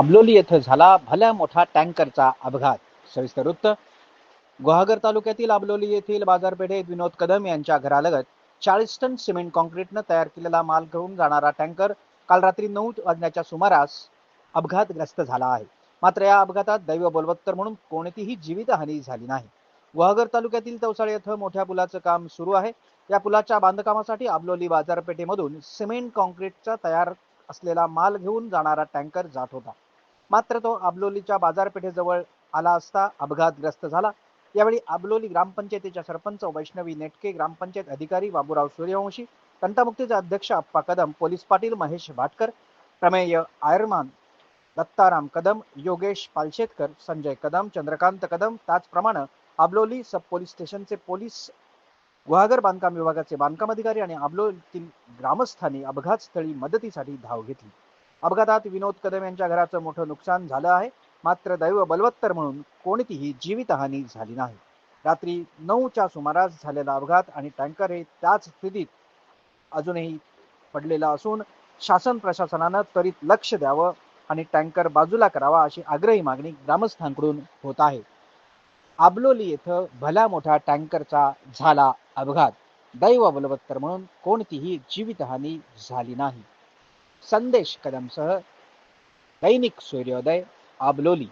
आंबलोली येथे झाला भल्या मोठा टँकरचा अपघात. सविस्तर वृत्त गुहागर तालुक्यातील आबलोली येथील बाजारपेठेत विनोद कदम यांच्या घरालगत चाळीस टन सिमेंट कॉन्क्रीटनं तयार केलेला माल घेऊन जाणारा टँकर काल रात्री नऊ वाजण्याच्या सुमारास अपघातग्रस्त झाला आहे. मात्र या अपघातात दैव बलवत्तर म्हणून कोणतीही जीवितहानी झाली नाही. गुहागर तालुक्यातील तवसाळे येथे मोठ्या पुलाचं काम सुरू आहे. या पुलाच्या बांधकामासाठी आबलोली बाजारपेठेमधून सिमेंट कॉन्क्रीटचा तयार असलेला माल घेऊन जाणारा टँकर जात होता. मात्र तो आबलोलीच्या बाजारपेठेजवळ आला असता अपघातग्रस्त झाला. यावेळी आबलोली ग्रामपंचायतीच्या सरपंच वैष्णवी नेटके ग्रामपंचायत अधिकारी बाबूराव सूर्यवंशी तंटामुक्तीचे अध्यक्ष अप्पा कदम पोलीस पाटील महेश भाटकर प्रमेय आयरमान दत्ताराम कदम योगेश पालशेतकर संजय कदम चंद्रकांत कदम त्याचप्रमाणे आबलोली सब पोलीस स्टेशनचे पोलीस गुहागर बांधकाम विभागाचे बांधकाम अधिकारी आणि आबलोलीतील ग्रामस्थांनी अपघातस्थळी मदतीसाठी धाव घेतली. अपघातात विनोद कदम यांच्या घराचं मोठं नुकसान झालं आहे. मात्र दैव बलवत्तर म्हणून कोणतीही जीवितहानी झाली नाही. रात्री नऊच्या सुमारास झालेला अपघात आणि टँकर हे त्याच स्थितीत अजूनही पडलेला असून शासन प्रशासनानं त्वरित लक्ष द्यावं आणि टँकर बाजूला करावा अशी आग्रही मागणी ग्रामस्थांकडून होत आहे. आबलोली येथं भल्या मोठ्या टँकरचा झाला अपघात. दैव बलवत्तर म्हणून कोणतीही जीवितहानी झाली नाही. संदेश कदमसह दैनिक सूर्योदय आबलोली